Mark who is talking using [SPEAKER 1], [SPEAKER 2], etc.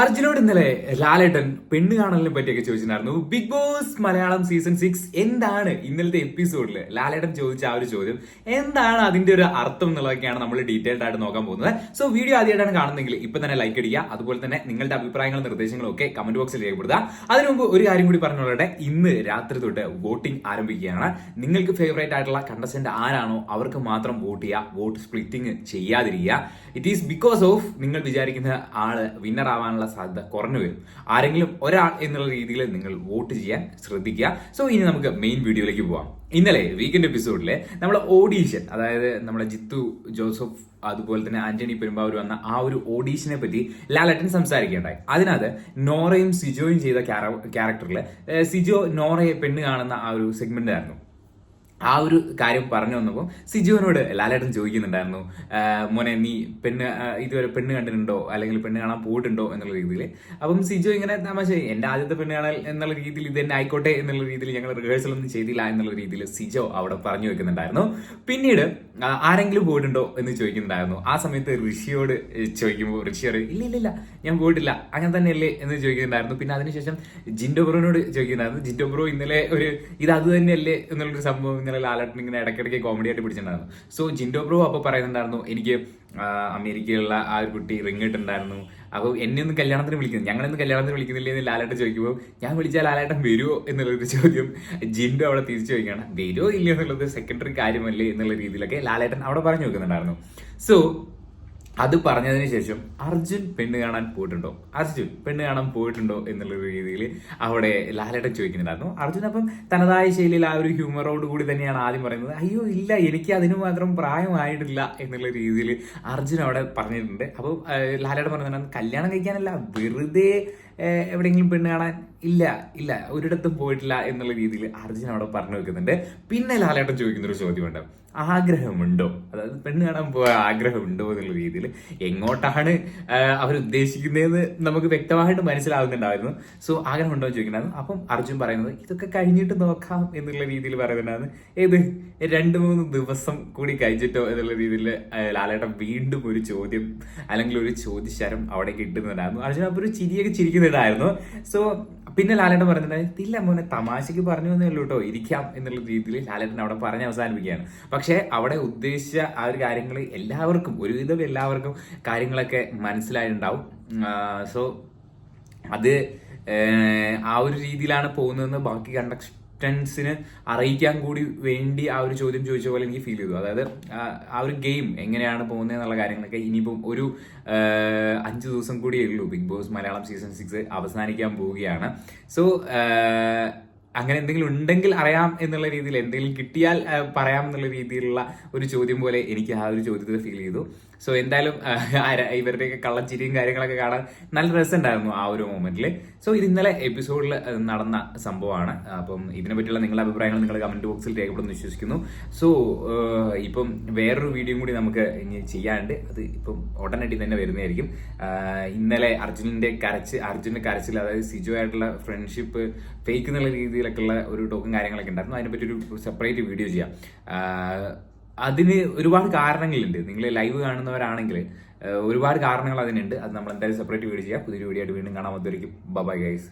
[SPEAKER 1] അർജുനോട് ഇന്നലെ ലാലേട്ടൻ പെണ്ണ് കാണലിനെ പറ്റിയൊക്കെ ചോദിച്ചിട്ടുണ്ടായിരുന്നു. Bigg Boss Malayalam season six എന്താണ് ഇന്നലത്തെ എപ്പിസോഡിൽ ലാലേട്ടൻ ചോദിച്ച ആ ഒരു ചോദ്യം എന്താണ് അതിന്റെ ഒരു അർത്ഥം എന്നുള്ളതൊക്കെയാണ് നമ്മൾ ഡീറ്റെയിൽഡ് ആയിട്ട് നോക്കാൻ പോകുന്നത്. സോ വീഡിയോ ആദ്യമായിട്ടാണ് കാണുന്നെങ്കിൽ ഇപ്പൊ തന്നെ ലൈക്ക് അടിക്കുക അതുപോലെ തന്നെ നിങ്ങളുടെ അഭിപ്രായങ്ങളും നിർദ്ദേശങ്ങളും ഒക്കെ കമന്റ് ബോക്സിൽ രേഖപ്പെടുത്തുക. അതിനു മുമ്പ് ഒരു കാര്യം കൂടി പറഞ്ഞോളട്ടെ ഇന്ന് രാത്രി തൊട്ട് വോട്ടിംഗ് ആരംഭിക്കുകയാണ്. നിങ്ങൾക്ക് ഫേവറേറ്റ് ആയിട്ടുള്ള കണ്ടസ്റ്റന്റ് ആരാണോ അവർക്ക് മാത്രം വോട്ട് ചെയ്യുക വോട്ട് സ്പ്ലിറ്റിംഗ് ചെയ്യാതിരിക്കുക. ഇറ്റ് ഈസ് ബിക്കോസ് ഓഫ് നിങ്ങൾ വിചാരിക്കുന്ന ആൾ വിന്നർ ആവാനുള്ള സാധ്യത കുറഞ്ഞു വരും. ആരെങ്കിലും ഒരാൾ എന്നുള്ള രീതിയിൽ നിങ്ങൾ വോട്ട് ചെയ്യാൻ ശ്രദ്ധിക്കുക. സോ ഇനി നമുക്ക് മെയിൻ വീഡിയോയിലേക്ക് പോവാം. ഇന്നലെ വീക്കെൻഡ് എപ്പിസോഡിൽ നമ്മൾ ഓഡീഷൻ അതായത് നമ്മുടെ ജിത്തു ജോസഫ് അതുപോലെ തന്നെ ആന്റണി പെരുമ്പാവൂർ വന്ന ആ ഒരു ഓഡീഷനെ പറ്റി ലാലട്ടൻ സംസാരിക്കുകയുണ്ടായി. അതിനകത്ത് നോറയും സിജോയും ചെയ്ത ക്യാരക്ടറിൽ സിജോ നോറയെ പെണ്ണ് കാണുന്ന ആ ഒരു സെഗ്മെന്റ് ആയിരുന്നു. ആ ഒരു കാര്യം പറഞ്ഞു വന്നപ്പോൾ സിജുവിനോട് ലാലേട്ടൻ ചോദിക്കുന്നുണ്ടായിരുന്നു മോനെ നീ പെണ്ണ് ഇതുവരെ പെണ്ണ് കണ്ടിട്ടുണ്ടോ? അല്ലെങ്കിൽ പെണ്ണ് കാണാൻ പോയിട്ടുണ്ടോ? എന്നുള്ള രീതിയിൽ. അപ്പം സിജു ഇങ്ങനെ തമാശ എന്റെ ആദ്യത്തെ പെണ്ണ് കാണൽ എന്നുള്ള രീതിയിൽ ഇത് തന്നെ ആയിക്കോട്ടെ എന്നുള്ള രീതിയിൽ ഞങ്ങൾ റിഹേഴ്സൽ ഒന്നും ചെയ്തില്ല എന്നുള്ള രീതിയിൽ സിജോ അവിടെ പറഞ്ഞു വെക്കുന്നുണ്ടായിരുന്നു. പിന്നീട് ആരെങ്കിലും പോയിട്ടുണ്ടോ? എന്ന് ചോദിക്കുന്നുണ്ടായിരുന്നു. ആ സമയത്ത് ഋഷിയോട് ചോദിക്കുമ്പോൾ ഋഷിയോട് ഇല്ല ഇല്ല ഇല്ല ഞാൻ പോയിട്ടില്ല അങ്ങനെ തന്നെയല്ലേ? എന്ന് ചോദിക്കുന്നുണ്ടായിരുന്നു. പിന്നെ അതിനുശേഷം ജിൻഡോബ്രോനോട് ചോദിക്കുന്നുണ്ടായിരുന്നു ജിൻഡോബ്രോ ഇന്നലെ ഒരു ഇത് അത് തന്നെയല്ലേ? എന്നുള്ളൊരു സംഭവം ഇന്നലെ ലാലട്ടൻ ഇങ്ങനെ ഇടയ്ക്കിടയ്ക്ക് കോമഡി ആയിട്ട് പിടിച്ചിട്ടുണ്ടായിരുന്നു. സോ ജിൻഡോ ബ്രോ അപ്പോൾ പറയുന്നുണ്ടായിരുന്നു എനിക്ക് അമേരിക്കയിലുള്ള ആ ഒരു കുട്ടി റിങ് ഇട്ടുണ്ടായിരുന്നു അപ്പോൾ എന്നെ ഒന്ന് കല്യാണത്തിന് വിളിക്കുന്നു ഞങ്ങളൊന്നും കല്യാണത്തിന് വിളിക്കുന്നില്ലേ? എന്ന് ലാലേട്ടൻ ചോദിക്കുമ്പോൾ ഞാൻ വിളിച്ചാൽ ലാലേട്ടൻ വരുമോ എന്നുള്ളൊരു ചോദ്യം ജിൻഡോ അവിടെ തിരിച്ചു ചോദിക്കുകയാണ്. വരുമോ ഇല്ലയോ? എന്നുള്ളത് സെക്കൻഡറി കാര്യമല്ലേ എന്നുള്ള രീതിയിലൊക്കെ ലാലേട്ടൻ അവിടെ പറഞ്ഞു വെക്കുന്നുണ്ടായിരുന്നു. സോ അത് പറഞ്ഞതിന് ശേഷം അർജുൻ പെണ്ണ് കാണാൻ പോയിട്ടുണ്ടോ? അർജുൻ പെണ്ണ് കാണാൻ പോയിട്ടുണ്ടോ എന്നുള്ള രീതിയിൽ അവിടെ ലാലേട്ടൻ ചോദിക്കുന്നുണ്ടായിരുന്നു. അർജുൻ അപ്പം തനതായ ശൈലിയിൽ ആ ഒരു ഹ്യൂമറോട് കൂടി തന്നെയാണ് ആദ്യം പറയുന്നത്. അയ്യോ ഇല്ല എനിക്ക് അതിന് മാത്രം പ്രായമായിട്ടില്ല എന്നുള്ള രീതിയിൽ അർജുൻ അവിടെ പറഞ്ഞിട്ടുണ്ട്. അപ്പോൾ ലാലേട്ടൻ പറഞ്ഞിട്ടുണ്ടായിരുന്നു കല്യാണം കഴിക്കാനല്ല വെറുതെ എവിടെയെങ്കിലും പെണ്ണ് കാണാൻ ഇല്ല ഇല്ല ഒരിടത്തും പോയിട്ടില്ല എന്നുള്ള രീതിയിൽ അർജുൻ അവിടെ പറഞ്ഞു വെക്കുന്നുണ്ട്. പിന്നെ ലാലേട്ടൻ ചോദിക്കുന്ന ഒരു ചോദ്യമുണ്ട്. ആഗ്രഹമുണ്ടോ? അതായത് പെണ്ണ് കാണാൻ പോകാൻ ആഗ്രഹമുണ്ടോ എന്നുള്ള രീതിയിൽ എങ്ങോട്ടാണ് അവർ ഉദ്ദേശിക്കുന്നത് നമുക്ക് വ്യക്തമായിട്ട് മനസ്സിലാവുന്നുണ്ടായിരുന്നു. സോ ആഗ്രഹമുണ്ടോ എന്ന് ചോദിക്കുന്നുണ്ടായിരുന്നു. അപ്പം അർജുൻ പറയുന്നത് ഇതൊക്കെ കഴിഞ്ഞിട്ട് നോക്കാം എന്നുള്ള രീതിയിൽ പറയുന്നുണ്ടായിരുന്നു. ഏത്? രണ്ട് മൂന്ന് ദിവസം കൂടി കഴിഞ്ഞിട്ടോ എന്നുള്ള രീതിയിൽ ലാലേട്ടൻ വീണ്ടും ഒരു ചോദ്യം അല്ലെങ്കിൽ ഒരു ചോദ്യശരം അവിടെ കിട്ടുന്നുണ്ടായിരുന്നു അർജുൻ അപ്പോൾ ഒരു ചിരിയൊക്കെ ചിരിക്കുന്നുണ്ടായിരുന്നു സോ പിന്നെ ലാലേട്ടൻ പറഞ്ഞിട്ടുണ്ടായിരുന്നു ഇല്ല മോനെ തമാശയ്ക്ക് പറഞ്ഞു എന്നേ ഉള്ളൂ കേട്ടോ ഇരിക്കാം എന്നുള്ള രീതിയിൽ ലാലേട്ടൻ അവിടെ പറഞ്ഞ് അവസാനിപ്പിക്കുകയാണ്. പക്ഷേ അവിടെ ഉദ്ദേശിച്ച ആ ഒരു കാര്യങ്ങൾ എല്ലാവർക്കും ഒരുവിധം എല്ലാവർക്കും കാര്യങ്ങളൊക്കെ മനസ്സിലായിട്ടുണ്ടാവും. സോ അത് ആ ഒരു രീതിയിലാണ് പോകുന്നതെന്ന് ബാക്കി കണ്ടക്ടൻസിന് അറിയിക്കാൻ കൂടി വേണ്ടി ആ ഒരു ചോദ്യം ചോദിച്ച പോലെ എനിക്ക് ഫീൽ ചെയ്തു. അതായത് ആ- ഒരു ഗെയിം എങ്ങനെയാണ് പോകുന്നത് എന്നുള്ള കാര്യങ്ങളൊക്കെ ഇനിയിപ്പം ഒരു അഞ്ച് ദിവസം കൂടിയേ ഉള്ളൂ. Bigg Boss Malayalam season six അവസാനിക്കാൻ പോവുകയാണ്. സോ അങ്ങനെ എന്തെങ്കിലും ഉണ്ടെങ്കിൽ അറിയാം എന്നുള്ള രീതിയിൽ എന്തെങ്കിലും കിട്ടിയാൽ പറയാം എന്നുള്ള രീതിയിലുള്ള ഒരു ചോദ്യം പോലെ എനിക്ക് ആ ഒരു ചോദ്യത്തിൽ ഫീൽ ചെയ്തു. സോ എന്തായാലും ഇവരുടെയൊക്കെ കള്ളച്ചിരിയും കാര്യങ്ങളൊക്കെ കാണാൻ നല്ല രസമുണ്ടായിരുന്നു ആ ഒരു മൊമെന്റിൽ സോ ഇത് ഇന്നലെ എപ്പിസോഡിൽ നടന്ന സംഭവമാണ്. അപ്പം ഇതിനെ പറ്റിയുള്ള നിങ്ങളുടെ അഭിപ്രായങ്ങൾ നിങ്ങൾ കമന്റ് ബോക്സിൽ രേഖപ്പെടുന്നു വിശ്വസിക്കുന്നു. സോ ഇപ്പം വേറൊരു വീഡിയോ കൂടി നമുക്ക് ഇനി ചെയ്യാണ്ട് അത് ഇപ്പം ഉടനടി തന്നെ വരുന്നതായിരിക്കും. ഇന്നലെ അർജുനന്റെ കരച്ച് അർജുന്റെ കരച്ചിൽ അതായത് സിജു ആയിട്ടുള്ള ഫ്രണ്ട്ഷിപ്പ് ഫേക്ക് എന്നുള്ള രീതിയിലൊക്കെയുള്ള ഒരു ടോക്കും കാര്യങ്ങളൊക്കെ ഉണ്ടായിരുന്നു. അതിനെപ്പറ്റി ഒരു സെപ്പറേറ്റ് വീഡിയോ ചെയ്യാം. അതിന് ഒരുപാട് കാരണങ്ങളുണ്ട്. നിങ്ങൾ ലൈവ് കാണുന്നവരാണെങ്കിൽ ഒരുപാട് കാരണങ്ങൾ അതിനുണ്ട്. അത് നമ്മൾ എന്തായാലും സെപ്പറേറ്റ് വീഡിയോ ചെയ്യാം. പുതിയൊരു വീഡിയോ ആയിട്ട് വീണ്ടും കാണാൻ പറ്റുമായിരിക്കും ബൈ ഗൈസ്